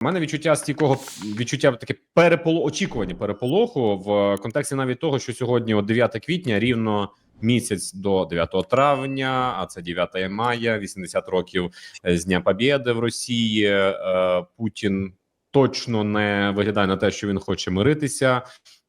У мене відчуття стійкого відчуття таке переполо очікування переполоху в контексті навіть того, що сьогодні, от 9 квітня, рівно місяць до 9 травня, а це 9 мая, 80 років е, з Дня Побєди в Росії. Е, Путін точно не виглядає на те, що він хоче миритися.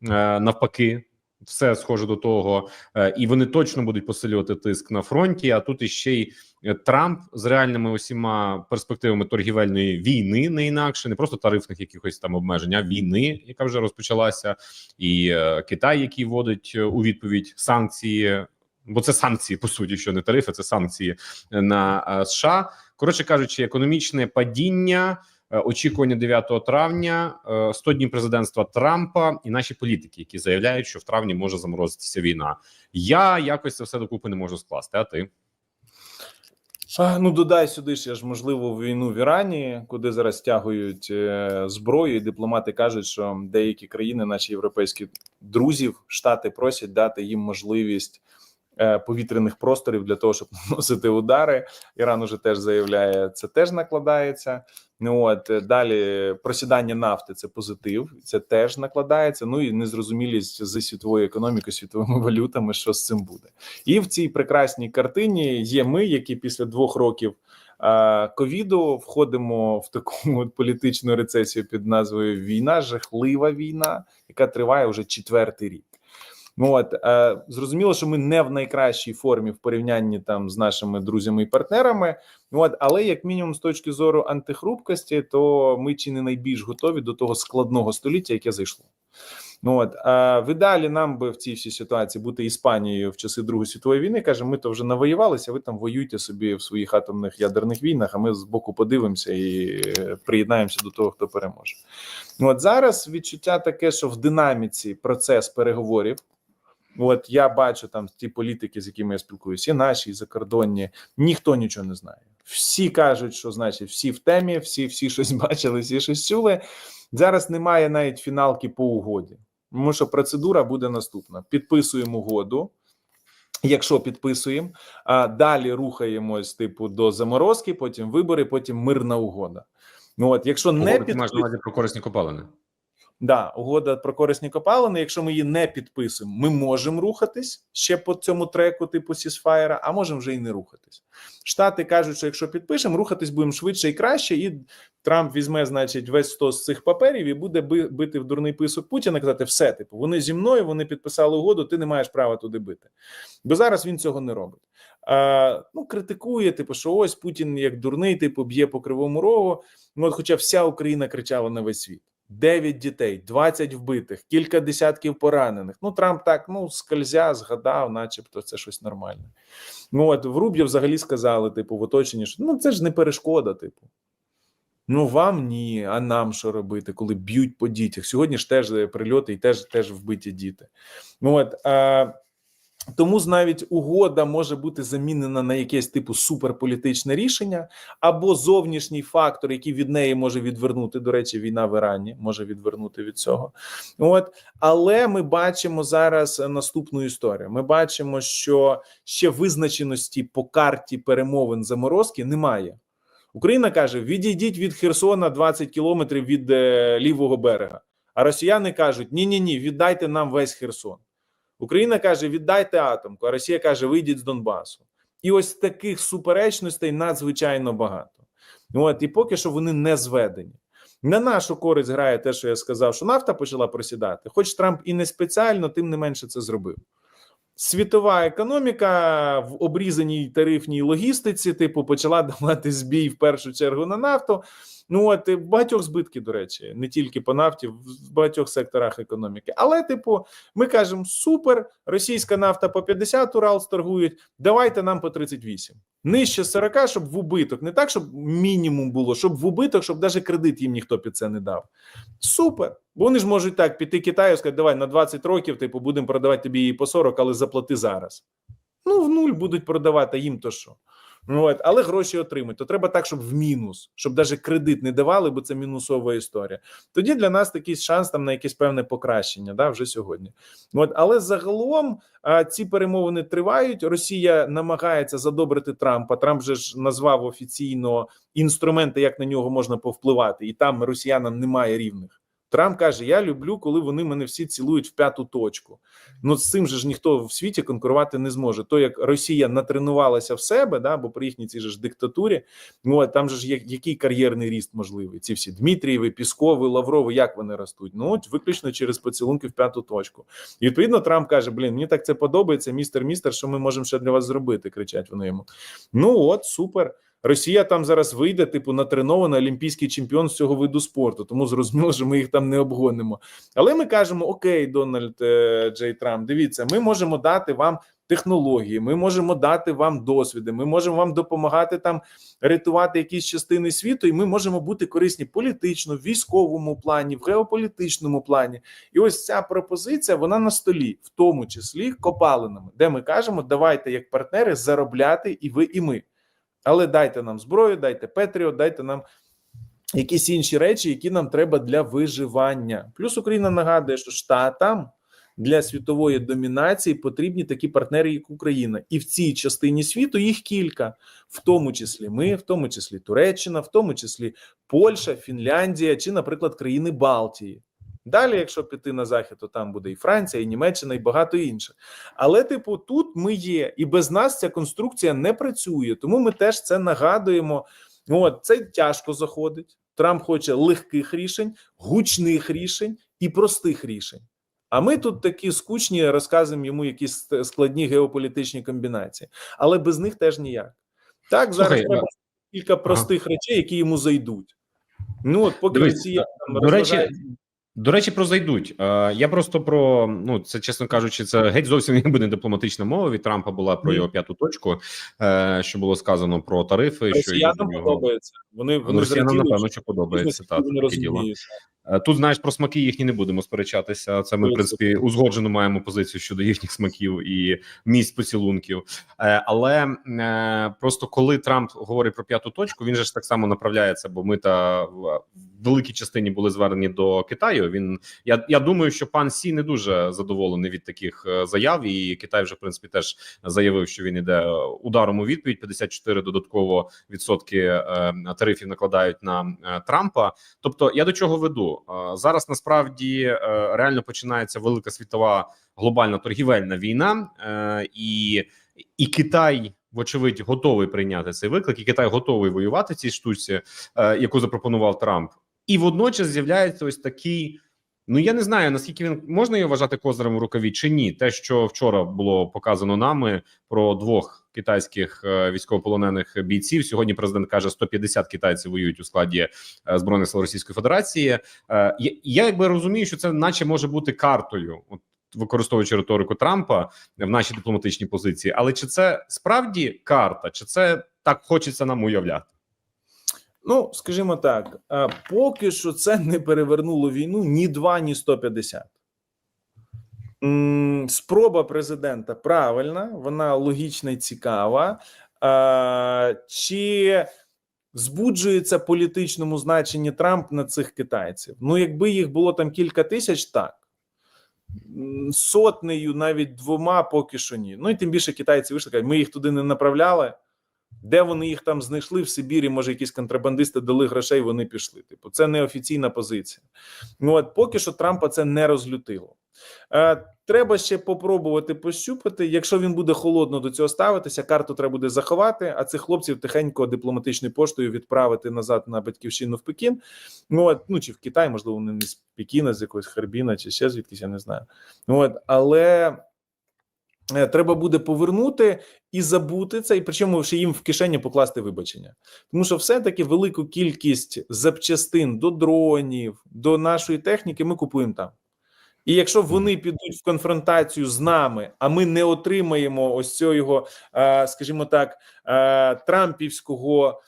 Е, Навпаки, все схоже до того, Е, і вони точно будуть посилювати тиск на фронті. А тут іще й е, Трамп з реальними усіма перспективами торгівельної війни, не інакше, не просто тарифних якихось там обмежень, а війни, яка вже розпочалася, і е, Китай, який вводить у відповідь санкції. Бо це санкції по суті, що не тарифи, це санкції на США. Коротше кажучи, економічне падіння, очікування 9 травня, е, 100 днів президентства Трампа і наші політики, які заявляють, що в травні може заморозитися війна. Я якось це все докупи не можу скласти. А ти Ну, додай сюди ще ж можливо війну в Ірані, куди зараз стягують е, зброю, і дипломати кажуть, що деякі країни, наші європейські друзів, штати просять дати їм можливість е, повітряних просторів для того, щоб наносити удари. Іран уже теж заявляє, це теж накладається. Ну от е, далі просідання нафти це позитив, це теж накладається. Ну і незрозумілість зі світовою економікою, світовими валютами, що з цим буде. І в цій прекрасній картині є ми, які після двох років е, ковіду входимо в таку політичну рецесію під назвою Війна, жахлива війна, яка триває вже четвертий рік. Ну от е, зрозуміло, що ми не в найкращій формі в порівнянні там з нашими друзями і партнерами. От, але як мінімум, з точки зору антихрупкості, то ми чи не найбільш готові до того складного століття, яке зайшло. Ну от а в ідеалі нам би в цій всій ситуації бути Іспанією в часи Другої світової війни. каже, ми то вже навоювалися. Ви там воюйте собі в своїх атомних ядерних війнах. А ми з боку подивимося і е, приєднаємося до того, хто переможе. Ну от зараз відчуття таке, що в динаміці процес переговорів. От я бачу там ті політики, з якими я спілкуюся, і наші, і закордонні, ніхто нічого не знає. Всі кажуть, що значить, всі в темі, всі, всі щось бачили, всі щось чули. Зараз немає навіть фіналки по угоді, тому що процедура буде наступна: підписуємо угоду. Якщо підписуємо, а далі рухаємось, типу, до заморозки, потім вибори, потім мирна угода. Ну от, якщо не не ти маєш на увазі про корисні копалини? Да, угода про корисні копалини. Якщо ми її не підписуємо, ми можемо рухатись ще по цьому треку, типу сісфаєра, а можемо вже і не рухатись. Штати кажуть, що якщо підпишемо, рухатись будемо швидше і краще, і Трамп візьме, значить, весь стос цих паперів і буде би- бити в дурний писок Путіна. Казати, все, типу, вони зі мною, вони підписали угоду, ти не маєш права туди бити. Бо зараз він цього не робить. А, ну, критикує, типу, що ось Путін як дурний, типу, б'є по кривому рогу. Ну, от, хоча вся Україна кричала на весь світ. 9 дітей, 20 вбитих, кілька десятків поранених. Ну, Трамп так ну скользя, згадав, начебто це щось нормальне. Ну от в Руб'я взагалі сказали, типу, в оточенні, що ну це ж не перешкода, типу. Ну вам ні, а нам що робити, коли б'ють по дітях? Сьогодні ж теж прильоти і теж теж вбиті діти. Ну от а, тому навіть угода може бути замінена на якесь типу суперполітичне рішення, або зовнішній фактор, який від неї може відвернути. До речі, війна в Ірані може відвернути від цього. От але ми бачимо зараз наступну історію. Ми бачимо, що ще визначеності по карті перемовин заморозки немає. Україна каже: відійдіть від Херсона 20 кілометрів від е, лівого берега. А росіяни кажуть: ні, ні, ні, віддайте нам весь Херсон. Україна каже: віддайте атомку, а Росія каже: вийдіть з Донбасу. І ось таких суперечностей надзвичайно багато. От і поки що вони не зведені. На нашу користь грає те, що я сказав, що нафта почала просідати. Хоч Трамп і не спеціально, тим не менше це зробив. Світова економіка в обрізаній тарифній логістиці, типу, почала давати збій в першу чергу на нафту. Ну от в багатьох збитки, до речі, не тільки по нафті, в багатьох секторах економіки. Але, типу, ми кажемо: супер, російська нафта по 50 Урал торгують, давайте нам по 38. Нижче 40, щоб в убиток. Не так, щоб мінімум було, щоб в убиток, щоб навіть кредит їм ніхто під це не дав. Супер. Бо вони ж можуть так піти Китаю і сказати, давай на 20 років, типу, будемо продавати тобі її по 40, але заплати зараз. Ну, в нуль будуть продавати, їм то що? От, але гроші отримують. То треба так, щоб в мінус, щоб навіть кредит не давали, бо це мінусова історія. Тоді для нас такий шанс там на якесь певне покращення, да, вже сьогодні. От, але загалом а, ці перемовини тривають. Росія намагається задобрити Трампа. Трамп же ж назвав офіційно інструменти, як на нього можна повпливати, і там росіянам немає рівних. Трамп каже: Я люблю, коли вони мене всі цілують в п'яту точку. Ну з цим же ж ніхто в світі конкурувати не зможе. То як Росія натренувалася в себе, да, бо при їхній цій же ж диктатурі, ну а там же ж який кар'єрний ріст можливий. Ці всі Дмитрієви, Піскови, Лаврови, як вони ростуть? Ну от виключно через поцілунки в п'яту точку. І відповідно Трамп каже: Блін, мені так це подобається, містер, містер, що ми можемо ще для вас зробити? кричать вони йому. Ну от супер. Росія там зараз вийде, типу, натренована олімпійський чемпіон з цього виду спорту, тому зрозуміло, що ми їх там не обгонимо. Але ми кажемо: Окей, Дональд е, Джей Трамп, дивіться, ми можемо дати вам технології, ми можемо дати вам досвіди, ми можемо вам допомагати там рятувати якісь частини світу, і ми можемо бути корисні політично, в військовому плані, в геополітичному плані. І ось ця пропозиція вона на столі, в тому числі копалинами, де ми кажемо, давайте як партнери заробляти і ви, і ми. Але дайте нам зброю, дайте Петріот, дайте нам якісь інші речі, які нам треба для виживання. Плюс Україна нагадує, що штатам для світової домінації потрібні такі партнери, як Україна, і в цій частині світу їх кілька, в тому числі ми, в тому числі Туреччина, в тому числі Польща, Фінляндія чи, наприклад, країни Балтії. Далі, якщо піти на захід, то там буде і Франція, і Німеччина, і багато інших. Але, типу, тут ми є, і без нас ця конструкція не працює. Тому ми теж це нагадуємо. От це тяжко заходить. Трамп хоче легких рішень, гучних рішень і простих рішень. А ми тут такі скучні, розказуємо йому якісь складні геополітичні комбінації, але без них теж ніяк. Так, зараз Слухай, треба кілька простих речей, які йому зайдуть. Ну от поки Дивись, Росія там до речі, До речі, про зайдуть. Е, я просто про ну це чесно кажучи, це геть зовсім не дипломатична мова від Трампа була про його п'яту точку, е, що було сказано про тарифи. росіянам що нього. подобається. Вони, Ну, вони росіянам, напевно, що подобається. Та, Так, вони розуміють. Е, Тут знаєш про смаки їхні не будемо сперечатися. Це ми, в принципі, узгоджену маємо позицію щодо їхніх смаків і місць поцілунків. Е, Але е, просто коли Трамп говорить про п'яту точку, він же ж так само направляється, бо ми та в великій частині були звернені до Китаю. Він я, я думаю, що пан Сі не дуже задоволений від таких заяв, і Китай вже в принципі теж заявив, що він іде ударом у відповідь. 54 додатково відсотки тарифів накладають на Трампа. Тобто, я до чого веду Зараз. Насправді е, реально починається велика світова глобальна торгівельна війна, е, і, і Китай. Вочевидь, готовий прийняти цей виклик, і Китай готовий воювати в цій штуці, е, яку запропонував Трамп, і водночас з'являється ось такий. Ну я не знаю наскільки він можна його вважати козирем у рукаві чи ні. Те, що вчора було показано нами про двох китайських е, військовополонених бійців. Сьогодні президент каже, 150 китайців воюють у складі е, збройних сил Російської Федерації. Е, я, якби розумію, що це, наче, може бути картою, от використовуючи риторику Трампа в нашій дипломатичній позиції. Але чи це справді карта, чи це так хочеться нам уявляти? Ну, скажімо так, поки що це не перевернуло війну ні 2, ні 150. Спроба президента правильна, вона логічна і цікава. Чи збуджується політичному значенні Трамп на цих китайців? Ну, якби їх було там кілька тисяч, так. Сотнею, навіть двома, поки що ні. Ну і тим більше китайці вийшли, кажуть, ми їх туди не направляли. Де вони їх там знайшли в Сибірі? Може, якісь контрабандисти дали грошей, вони пішли. Типу, це неофіційна позиція. Ну от поки що Трампа це не розлютило. Е, треба ще попробувати пощупати. Якщо він буде холодно до цього ставитися, карту треба буде заховати, а цих хлопців тихенько дипломатичною поштою відправити назад на батьківщину в Пекін. Ну от, ну чи в Китай, можливо, вони не з Пекіна, з якогось Харбіна, чи ще звідкись, я не знаю. Ну, от, але. Е, Треба буде повернути і забути це, і причому ще їм в кишені покласти вибачення, тому що все-таки велику кількість запчастин до дронів, до нашої техніки ми купуємо там. І якщо вони підуть в конфронтацію з нами, а ми не отримаємо ось цього, його, е, скажімо так, е, трампівського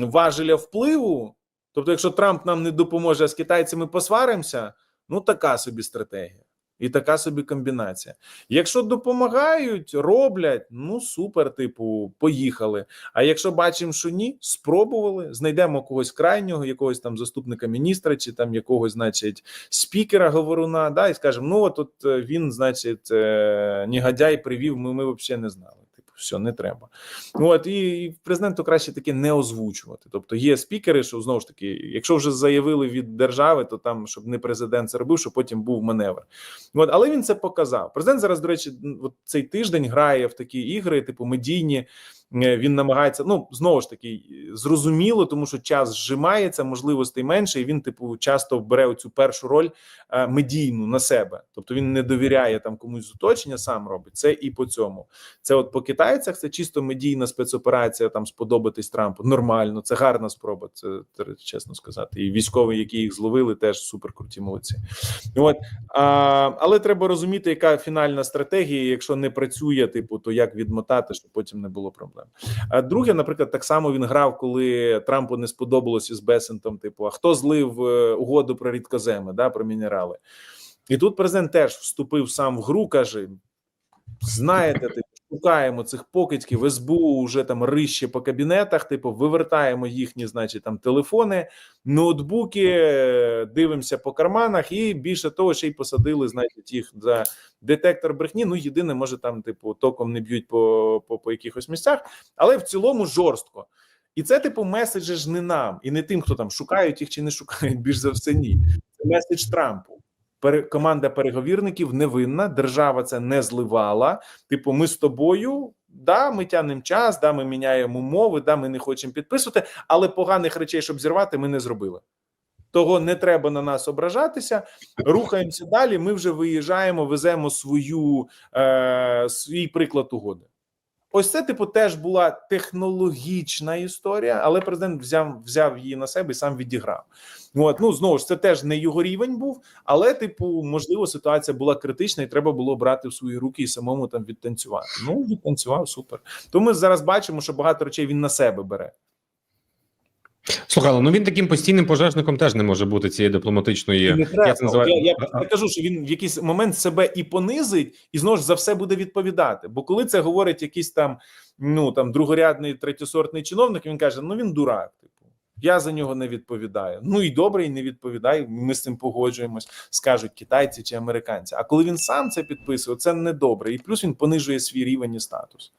важеля впливу. Тобто, якщо Трамп нам не допоможе, а з китайцями посваримося, ну така собі стратегія. І така собі комбінація. Якщо допомагають, роблять, ну супер, типу, поїхали. А якщо бачимо, що ні, спробували, знайдемо когось крайнього, якогось там заступника міністра, чи там якогось, значить, спікера говоруна, да, і скажемо: ну от, от е, він, значить, е, негодяй привів, ми, ми взагалі не знали. Все, не треба. От і президенту краще таке не озвучувати. Тобто є спікери, що знову ж таки, якщо вже заявили від держави, то там щоб не президент це робив, щоб потім був маневр. От, але він це показав. Президент зараз, до речі, от цей тиждень грає в такі ігри, типу медійні. Е, Він намагається, ну знову ж таки, зрозуміло, тому що час зжимається, можливостей менше, і він, типу, часто бере цю першу роль е, медійну на себе. Тобто він не довіряє там комусь з оточення, сам робить це і по цьому. Це от по китайцях це чисто медійна спецоперація, там сподобатись Трампу. Нормально, це гарна спроба, це чесно сказати. І військові, які їх зловили, теж супер круті молодці. От а, але треба розуміти, яка фінальна стратегія. Якщо не працює, типу, то як відмотати, щоб потім не було проблем. А друге, наприклад, так само він грав, коли Трампу не сподобалось із Бесентом. Типу, а хто злив е, угоду про рідкоземи, да, про мінерали? І тут президент теж вступив сам в гру, каже: знаєте, типу, шукаємо цих покидьків, СБУ вже там рище по кабінетах, типу, вивертаємо їхні, значить, там телефони, ноутбуки, дивимося по карманах, і більше того, ще й посадили, значить, їх за детектор брехні. Ну, єдине, може, там, типу, током не б'ють по, по, по якихось місцях, але в цілому жорстко. І це, типу, меседжі ж не нам, і не тим, хто там шукають їх чи не шукають, більш за все, ні. Це меседж Трампу. Команда переговірників невинна, держава це не зливала. Типу, ми з тобою, да, ми тянемо час, да, ми міняємо умови, да, ми не хочемо підписувати, але поганих речей, щоб зірвати, ми не зробили. Того не треба на нас ображатися. Рухаємося далі. Ми вже виїжджаємо, веземо свою е, свій приклад угоди. Ось це, типу, теж була технологічна історія, але президент взяв взяв її на себе і сам відіграв. От, ну знову ж це теж не його рівень був, але, типу, можливо, ситуація була критична, і треба було брати в свої руки і самому там відтанцювати. Ну, відтанцював супер. То ми зараз бачимо, що багато речей він на себе бере. Слухай, ну він таким постійним пожежником теж не може бути цієї дипломатичної. Не треба. Я це називаю. Я, я, я кажу, що він в якийсь момент себе і понизить, і знову ж за все буде відповідати. Бо коли це говорить якийсь там ну там другорядний третєсортний чиновник, він каже: ну він дурак. Типу, я за нього не відповідаю. Ну і добре, і не відповідає. Ми з цим погоджуємось, скажуть китайці чи американці. А коли він сам це підписує, це не добре. І плюс він понижує свій рівень і статус.